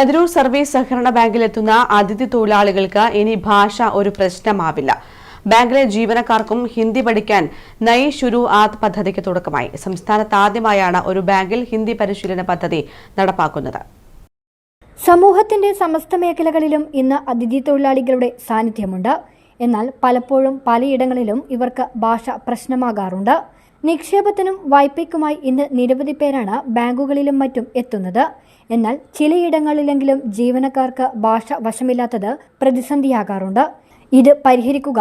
Kathirur service സഹകരണ ബാങ്കിലെത്തുന്ന അതിഥി തൊഴിലാളികൾക്ക് ഇനി ഭാഷ ഒരു പ്രശ്നമാവില്ല. ബാങ്കിലെ ജീവനക്കാർക്കും ഹിന്ദി പഠിക്കാൻ നയി ശുരു ആത് പദ്ധതിക്ക് തുടക്കമായി. സംസ്ഥാനത്ത് ആദ്യമായാണ് ഒരു ബാങ്കിൽ ഹിന്ദി പരിശീലന പദ്ധതി നടപ്പാക്കുന്നത്. സമൂഹത്തിന്റെ സമസ്ത മേഖലകളിലും ഇന്ന് അതിഥി തൊഴിലാളികളുടെ സാന്നിധ്യമുണ്ട്. എന്നാൽ പലപ്പോഴും പലയിടങ്ങളിലും ഇവർക്ക് ഭാഷ പ്രശ്നമാകാറുണ്ട്. നിക്ഷേപത്തിനും വായ്പയ്ക്കുമായി ഇന്ന് നിരവധി പേരാണ് ബാങ്കുകളിലും മറ്റും എത്തുന്നത്. എന്നാൽ ചിലയിടങ്ങളിലെങ്കിലും ജീവനക്കാർക്ക് ഭാഷ വശമില്ലാത്തത് പ്രതിസന്ധിയാകാറുണ്ട്. ഇത് പരിഹരിക്കുക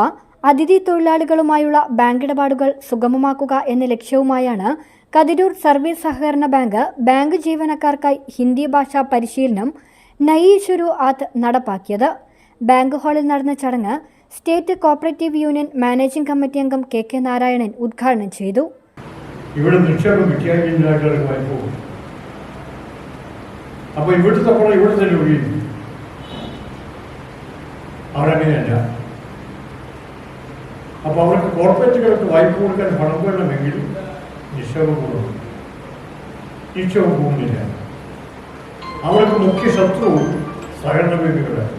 അതിഥി തൊഴിലാളികളുമായുള്ള ബാങ്ക് ഇടപാടുകൾ സുഗമമാക്കുക എന്ന ലക്ഷ്യവുമായാണ് കതിരൂർ സർവീസ് സഹകരണ ബാങ്ക് ബാങ്ക് ജീവനക്കാർക്കായി ഹിന്ദി ഭാഷാ പരിശീലനം നയീശ്വരു ആത്ത് നടപ്പാക്കിയത്. ബാങ്ക് ഹാളിൽ നടന്ന ചടങ്ങ് state cooperative union managing committee അംഗം കെ കെ നാരായണൻ ഉദ്ഘാടനം ചെയ്തു. ഇവിടെ നിക്ഷേപം വിദ്യാഭ്യാസമായി പോകും അപ്പൊ ഇവിടുത്തെ പണം ഇവിടെ തന്നെ ഒഴിയുന്നു. അവരങ്ങനെയല്ല അപ്പൊ അവർക്ക് കോർപ്പറേറ്റുകൾക്ക് വായ്പ കൊടുക്കാൻ പണം വേണമെങ്കിൽ നിക്ഷേപം കൂടും നിക്ഷേപം പോകുന്നില്ല. അവർക്ക് മുഖ്യ ശത്രു സഹകരണ ബാങ്കുകളാണ്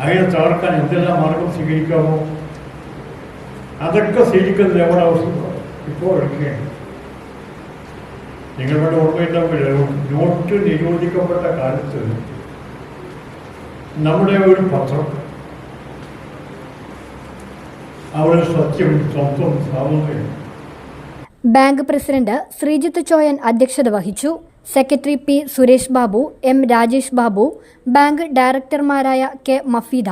അതിനെ തകർക്കാൻ എന്തെല്ലാം മാർഗം സ്വീകരിക്കാമോ? അതൊക്കെ സ്വീകരിക്കുന്നത് എവിടെ ആവശ്യം ഇപ്പോൾ എടുക്കുകയാണ്. നിങ്ങളുടെ ഓർമ്മയുണ്ടാവില്ല. നോട്ട് നിരോധിക്കപ്പെട്ട കാലത്ത് നമ്മുടെ ഒരു പത്രം അവിടെ സത്യം സ്വന്തം സാമൂഹ്യം. ബാങ്ക് പ്രസിഡന്റ് ശ്രീജിത്ത് ചോയൻ അധ്യക്ഷത വഹിച്ചു. Secretary P Suresh Babu M Rajesh Babu bank ഡയറക്ടർമാരായ K Mafeeda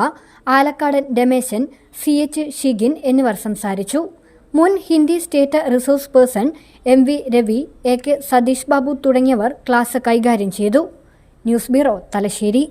Alakkadan Rameshan C H Shigin എന്നിവർ സംസാരിച്ചു. മുൻ Hindi state resource person M V Ravi A K Satheesh Babu തുടങ്ങിയവർ ക്ലാസ് കൈകാര്യം ചെയ്തു. News bureau Thalassery.